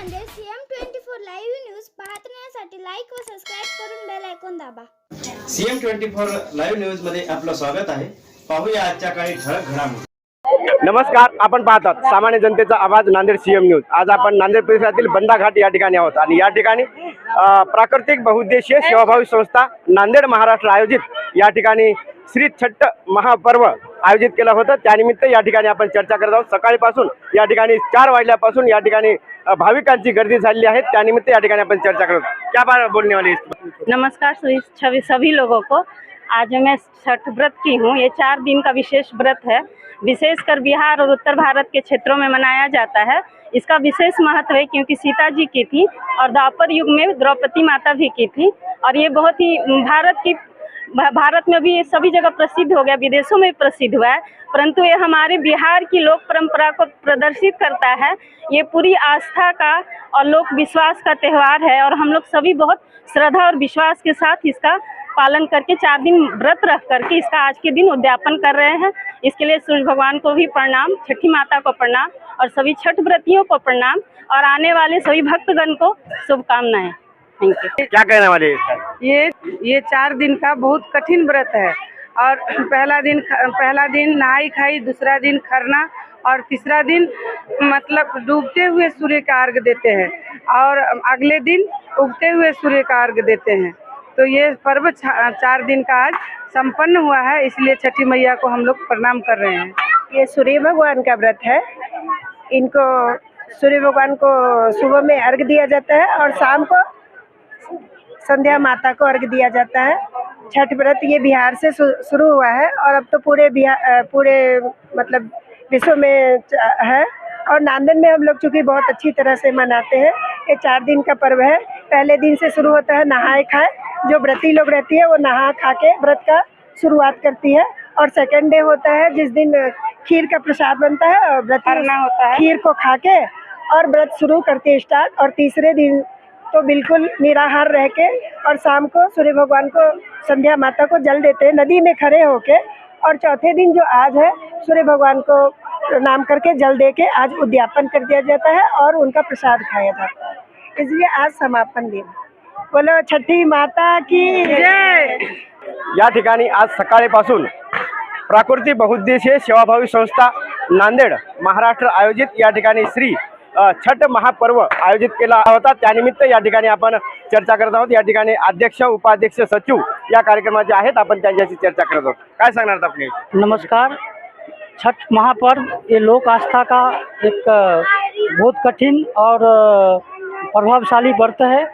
CM twenty four live news पाहण्यासाठी like व subscribe करून बेल ऐकून दाबा. सीएम ट्वेंटी फोर लाईव्ह न्यूजमध्ये आपलं स्वागत आहे. पाहूया आजच्या काही ठळक घडामोडी. नमस्कार आपण पाहतात सामान्य जनतेचा आवाज नांदेड सीएम न्यूज आज आपण नांदेड परिसरातील बंदा घाट या ठिकाणी आहोत आणि या ठिकाणी अ, प्राकृतिक बहुउद्देशीय सेवाभावी संस्था नांदेड महाराष्ट्र आयोजित या ठिकाणी श्री छट्ट महापर्व आयोजित केलं होता. त्यानिमित्त या ठिकाणी चर्चा करत आहोत. चार वाजल्यापासून या ठिकाणी भाविकांची गर्दी झालेली आहे. त्यानिमित्त चर्चा करत क्या बात बोलने वाली है नमस्कार सभी लोगों को. आज मैं छठ व्रत की हूँ. ये चार दिन का विशेष व्रत है. विशेषकर बिहार और उत्तर भारत के क्षेत्रों में मनाया जाता है. इसका विशेष महत्व है क्योंकि सीता जी की थी और द्वापर युग में द्रौपदी माता भी की थी और ये बहुत ही, भारत की भारत में भी सभी जगह प्रसिद्ध हो गया, विदेशों में प्रसिद्ध हुआ है। परंतु ये हमारे बिहार की लोक परंपरा को प्रदर्शित करता है। ये पूरी आस्था का और लोक विश्वास का त्यौहार है और हम लोग सभी बहुत श्रद्धा और विश्वास के साथ इसका पालन करके चार दिन व्रत रख करके इसका आज के दिन उद्यापन कर रहे हैं। इसके लिए सूर्य भगवान को भी प्रणाम, छठी माता को प्रणाम और सभी छठ व्रतियों को प्रणाम और आने वाले सभी भक्तगण को शुभकामनाएँ। थैंक यू क्या कहने वाले ये ये चार दिन का बहुत कठिन व्रत है। और पहला दिन पहला दिन नहाई खाई, दूसरा दिन खरना और तीसरा दिन मतलब डूबते हुए सूर्य का अर्घ देते हैं और अगले दिन उगते हुए सूर्य का अर्घ देते हैं। तो ये पर्व चार दिन का आज संपन्न हुआ है, इसलिए छठी मैया को हम लोग प्रणाम कर रहे हैं। ये सूर्य भगवान का व्रत है। इनको सूर्य भगवान को सुबह में अर्घ दिया जाता है और शाम को संध्या माता को अर्घ दिया जाता है छठ व्रत ये बिहार से शुरू हुआ है और अब तो पूरे बिहार पूरे मतलब विश्व में है और नांदेड़ में हम लोग चूँकि बहुत अच्छी तरह से मनाते हैं ये चार दिन का पर्व है पहले दिन से शुरू होता है नहाए खाए जो व्रती लोग रहती है वो नहा खा के व्रत का शुरुआत करती है और सेकेंड डे होता है जिस दिन खीर का प्रसाद बनता है और व्रत होता है। खीर को खा के और व्रत शुरू करते हैं स्टार्ट और तीसरे दिन तो बिल्कुल निराहार रह के और शाम को सूर्य भगवान को संध्या माता को जल देते हैं, नदी में खड़े होके। और चौथे दिन जो आज है, सूर्य भगवान को प्रणाम करके जल दे के आज उद्यापन कर दिया जाता है और उनका प्रसाद खाया जाता है। इसलिए आज समापन दिन। बोलो, छठी माता की या ठिकाणी आज सकाळपासून प्राकृतिक बहुउद्देशीय सेवाभावी संस्था नांदेड, महाराष्ट्र आयोजित या ठिकाणी श्री छठ महापर्व आयोजित केला होता. त्यानिमित्त या ठिकाणी आपण चर्चा करत आहोत. या ठिकाणी अध्यक्ष, उपाध्यक्ष, सचिव या कार्यक्रमाचे आहेत, आपण त्यांच्याशी चर्चा करत आहोत. काय सांगणार आपण नमस्कार. छठ महापर्व ये लोक आस्था का एक बहुत कठिन और प्रभावशाली व्रत है.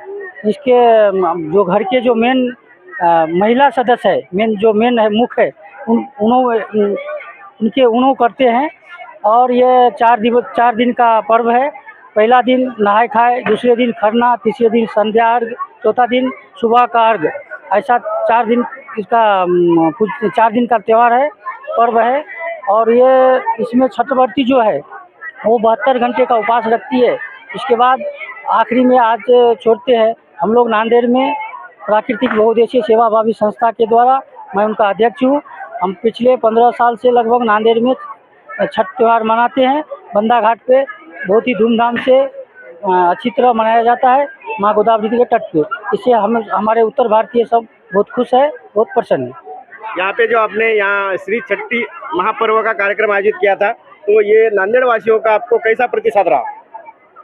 इसके जो घर के जो मेन महिला सदस्य है मेन जो मेन है, मुख है, उन, उन्हों, उन- उनके, उन्हों करते हैं. और ये चार दिवस, चार दिन का पर्व है। पहला दिन नहाय खाए दूसरे दिन खरना, तीसरे दिन संध्या अर्घ, चौथा दिन सुबह का अर्घ। ऐसा चार दिन इसका चार दिन का त्यौहार है, पर्व है। और ये इसमें छठवर्ती जो है, वो बहत्तर घंटे का उपवास रखती है। इसके बाद आखिरी में आज छोड़ते हैं। हम लोग नांदेड़ में प्राकृतिक बहुउद्देशीय सेवाभावी संस्था के द्वारा मैं उनका अध्यक्ष हूँ। हम पिछले पंद्रह साल से लगभग नांदेड़ में छठ त्यौहार मनाते हैं। बंदा घाट पे बहुत ही धूमधाम से अच्छी तरह मनाया जाता है माँ गोदावरी के तट पे। इससे हम हमारे उत्तर भारतीय सब बहुत खुश है बहुत प्रसन्न है। यहाँ पे जो आपने यहाँ श्री छठी महापर्व का कार्यक्रम आयोजित किया था तो ये नांदेड़ वासियों का आपको कैसा प्रतिसाद रहा?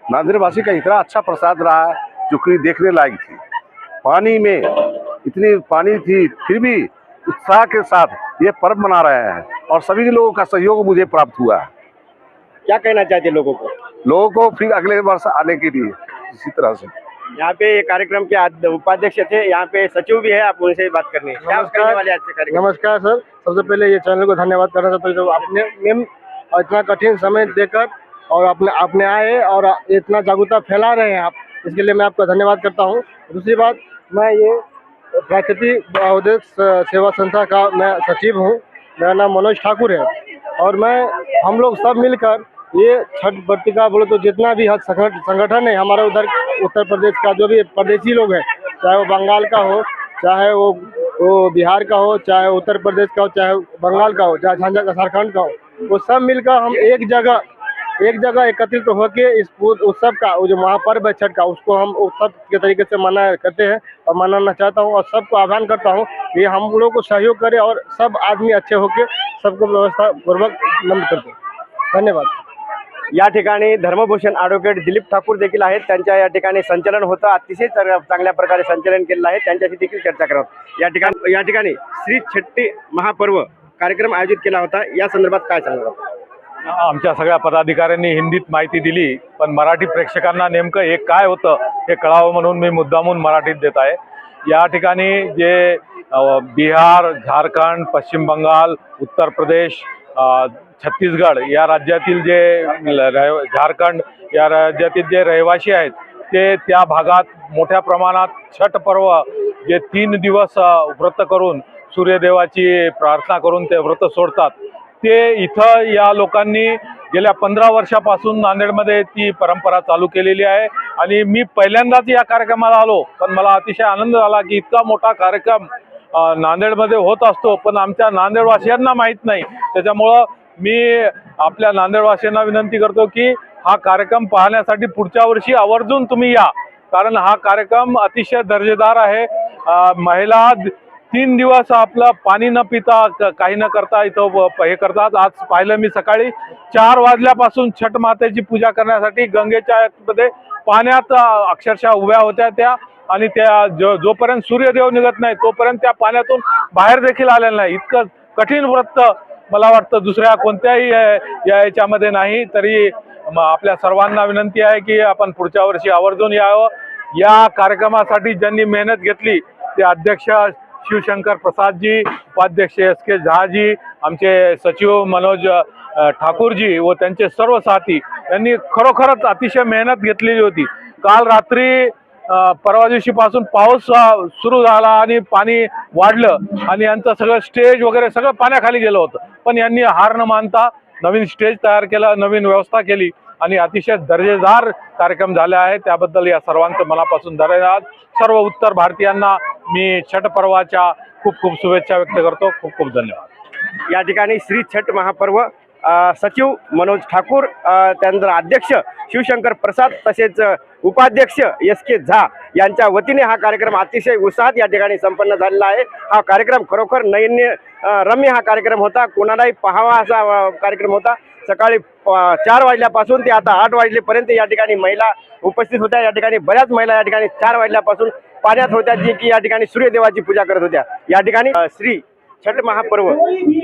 नांदेड़वासी का इतना अच्छा प्रसाद रहा जो कि देखने लायक थी। पानी में इतनी पानी थी फिर भी उत्साह के साथ ये पर्व मना रहे हैं और सभी लोगों का सहयोग मुझे प्राप्त हुआ है। क्या कहना चाहते हैं लोगों को? लोगों को फिर अगले वर्ष आने के लिए इसी तरह से। यहाँ पे कार्यक्रम के उपाध्यक्ष थे यहाँ पे सचिव भी है आप उनसे बात करनी है। नमस्कार। करने वाले आज से नमस्कार सर। सबसे पहले ये चैनल को धन्यवाद करना चाहता हूँ जो आपने मैम इतना कठिन समय देकर और अपने आपने आए और इतना जागरूकता फैला रहे हैं आप इसके लिए मैं आपका धन्यवाद करता हूँ। दूसरी बात मैं ये प्राकृतिक बहुउद्देश्य सेवा संस्था का मैं सचिव हूँ। मेरा नाम मनोज ठाकुर है और मैं, हम लोग सब मिलकर ये छठ वर्तिका बोले तो जितना भी संगठन है, हमारे उधर उत्तर प्रदेश का जो भी प्रदेशी लोग हैं, चाहे वो बंगाल का हो, चाहे वो वो बिहार का हो, चाहे उत्तर प्रदेश का हो, चाहे बंगाल का हो, चाहे झांझा झारखंड का हो, वो सब मिलकर हम एक जगह एक जगह एकत्रित तो होकर इस उत्सव का जो महापर्व है, छठ का, उसको हम उत्सव के तरीके से मना करते हैं और मनाना चाहता हूँ और सबको आह्वान करता हूँ कि हम लोगों को सहयोग करें और सब आदमी अच्छे होकर सबको व्यवस्था पूर्वक नम्र करते धन्यवाद। या ठिकाणी धर्मभूषण ॲडव्होकेट दिलीप ठाकूर देखील आहेत. त्यांच्या या ठिकाणी संचलन होतं. अतिशय चांग- चांगल्या प्रकारे संचलन केलेलं आहे. त्यांच्याशी देखील चर्चा करत या ठिकाणी या ठिकाणी श्री छट्टी महापर्व कार्यक्रम आयोजित केला होता. या संदर्भात काय सांगणार आमच्या सगळ्या पदाधिकाऱ्यांनी हिंदीत माहिती दिली पण मराठी प्रेक्षकांना नेमकं हे काय होतं हे कळावं म्हणून मी मुद्दामून मराठीत देत आहे. या ठिकाणी जे बिहार झारखंड पश्चिम बंगाल उत्तर प्रदेश छत्तीसगड या राज्यातील जे ल- रह- झारखंड या राज्यातील जे रहिवासी आहेत ते त्या भागात मोठ्या प्रमाणात छठ पर्व जे तीन दिवस व्रत करून सूर्यदेवाची प्रार्थना करून ते व्रत सोडतात. ते इथं या लोकांनी गेल्या पंधरा वर्षापासून नांदेडमध्ये ती परंपरा चालू केलेली आहे. आणि मी पहिल्यांदाच या कार्यक्रमाला आलो पण मला अतिशय आनंद झाला की इतका मोठा कार्यक्रम नांदेडमध्ये होत असतो पण आमच्या नांदेडवासियांना माहीत नाही. त्याच्यामुळं मी आपल्या नांदेडवासियांना विनंती करतो की हा कार्यक्रम पाहण्यासाठी पुढच्या वर्षी आवर्जून तुम्ही या. कारण हा कार्यक्रम अतिशय दर्जेदार आहे. महिला द- तीन दिवस आपलं पाणी न पिता काही न करता इथं हे करतात. आज पाहिलं मी सकाळी चार वाजल्यापासून छठ मातेची पूजा करण्यासाठी गंगेच्या मध्ये पाण्यात अक्षरशः उभ्या होत्या त्या आणि त्या जो जोपर्यंत सूर्यदेव निघत नाही तोपर्यंत त्या पाण्यातून बाहेर देखील आलेलं नाही. इतकं कठीण व्रत मला वाटतं दुसऱ्या कोणत्याही या याच्यामध्ये नाही. तरी आपल्या सर्वांना विनंती आहे की आपण पुढच्या वर्षी आवर्जून यावं. या कार्यक्रमासाठी ज्यांनी मेहनत घेतली ते अध्यक्ष शिवशंकर प्रसादजी उपाध्यक्ष एस के झहाजी आमचे सचिव मनोज ठाकूरजी व त्यांचे सर्व साथी यांनी खरोखरच अतिशय मेहनत घेतलेली होती. काल रात्री परवा दिवशीपासून पाऊस सुरू झाला आणि पाणी वाढलं आणि यांचं सगळं स्टेज वगैरे सगळं पाण्याखाली गेलं होतं. पण यांनी हार न मानता नवीन स्टेज तयार केला नवीन व्यवस्था केली आणि अतिशय दर्जेदार कार्यक्रम झाले आहे त्याबद्दल या सर्वांचं मनापासून धन्यवाद. सर्व उत्तर भारतीयांना मी छठ पर्वाच्या खूप खूप शुभेच्छा व्यक्त करतो. खूप खूप धन्यवाद. या ठिकाणी श्री छठ महापर्व सचिव मनोज ठाकूर त्यानंतर अध्यक्ष शिवशंकर प्रसाद तसेच उपाध्यक्ष एस के झा यांच्या वतीने हा कार्यक्रम अतिशय उत्साहात या ठिकाणी संपन्न झालेला आहे. हा कार्यक्रम खरोखर नैन्य रम्य हा कार्यक्रम होता. कोणालाही पाहावा असा कार्यक्रम होता. सकाळी चार वाजल्यापासून ते आता आठ वाजलेपर्यंत या ठिकाणी महिला उपस्थित होत्या. या ठिकाणी बऱ्याच महिला या ठिकाणी चार वाजल्यापासून पाण्यात होत्या जी की या ठिकाणी सूर्यदेवाची पूजा करत होत्या. या ठिकाणी श्री छठ महापर्व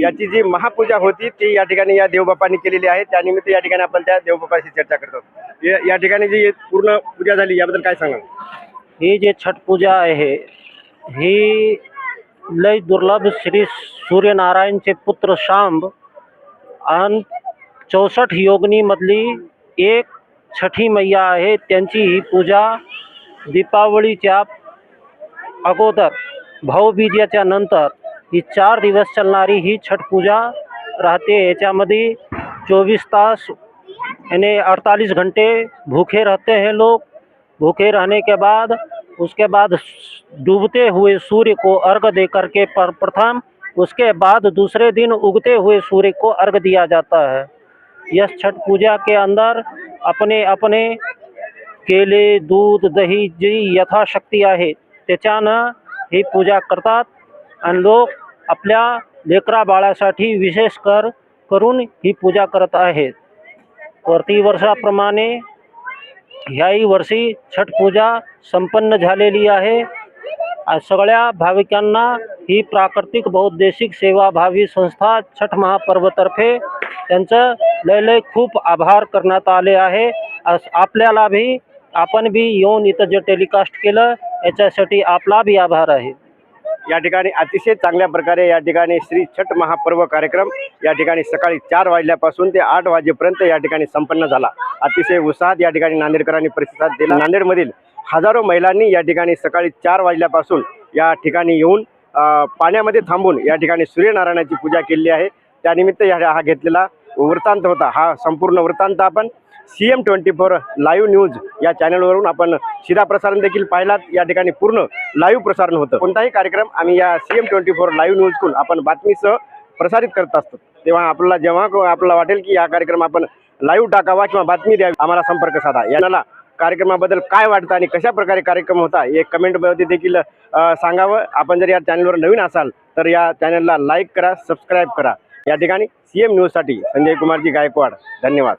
याची जी महापूजा होती, ती या ठिकाणी या देवबापांनी केलेली आहे. त्यानिमित्त या ठिकाणी आपण त्या देवबापाशी चर्चा करतो या- ठिकाणी जी पूर्ण पूजा झाली, याबद्दल काय सांगाल? ही जे छठ पूजा आहे, ही लय दुर्लभ श्री सूर्यनारायणचे पुत्र शांब आणि चौसष्ट योगिनीमधली एक छठी मैया आहे, त्यांची ही पूजा दीपावलीच्या अगोदर, भाऊबीजेच्या नंतर ही चार दिवस चालणारी ही छठ पूजा राहते याच्यामध्ये चोवीस तास, यानी अड़तालीस घंटे भूखे रहते हैं लोग। भूखे रहने के बाद, उसके बाद डूबते हुए सूर्य को अर्घ दे करके पर, प्रथम उसके बाद दूसरे दिन उगते हुए सूर्य को अर्घ दिया जाता है। यह छठ पूजा के अंदर अपने अपने केले, दूध, दही, जी यथाशक्ती आहे। त्याच्यानं ही पूजा करतात। आणि लोक आपल्या लेकरा बाळासाठी विशेष कर करून ही पूजा करत आहेत. प्रतिवर्षाप्रमाणे ह्याही वर्षी छठ पूजा संपन्न झालेली आहे. सगळ्या भाविकांना ही प्राकृतिक बौद्देशिक सेवाभावी संस्था छठ महापर्वतर्फे त्यांचं लय लय खूप आभार करण्यात आले आहे. आज आपल्याला बी आपण बी येऊन इथं जे टेलिकास्ट केलं याच्यासाठी आपला बी आभार आहे. या ठिकाणी अतिशय चांगल्या प्रकारे या ठिकाणी श्री छठ महापर्व कार्यक्रम या ठिकाणी सकाळी चार वाजल्यापासून ते आठ वाजेपर्यंत या ठिकाणी संपन्न झाला. अतिशय उत्साहात या ठिकाणी नांदेडकरांनी प्रतिसाद दिला. नांदेडमधील हजारो महिलांनी या ठिकाणी सकाळी चार वाजल्यापासून या ठिकाणी येऊन पाण्यामध्ये थांबून या ठिकाणी सूर्यनारायणाची पूजा केली आहे. त्यानिमित्त या हा घेतलेला वृत्तांत होता. हा संपूर्ण वृत्तांत आपण C M twenty four live news या चॅनलवरून आपण सीधा प्रसारण देखील पाहिलात. या ठिकाणी पूर्ण लाईव्ह प्रसारण होतं. कोणताही कार्यक्रम आम्ही या C M twenty four live न्यूजकडून आपण बातमीसह प्रसारित करत असतो. तेव्हा आपल्याला जेव्हा आपल्याला वाटेल की हा कार्यक्रम आपण लाईव्ह टाकावा किंवा बातमी द्यावी आम्हाला संपर्क साधा. यांना कार्यक्रमाबद्दल काय वाटतं आणि कशा प्रकारे कार्यक्रम होता हे कमेंटमध्ये देखील सांगावं. आपण जर या चॅनलवर नवीन असाल तर या चॅनलला लाईक करा सबस्क्राईब करा. या ठिकाणी सी एम न्यूजसाठी संजय कुमारजी गायकवाड. धन्यवाद.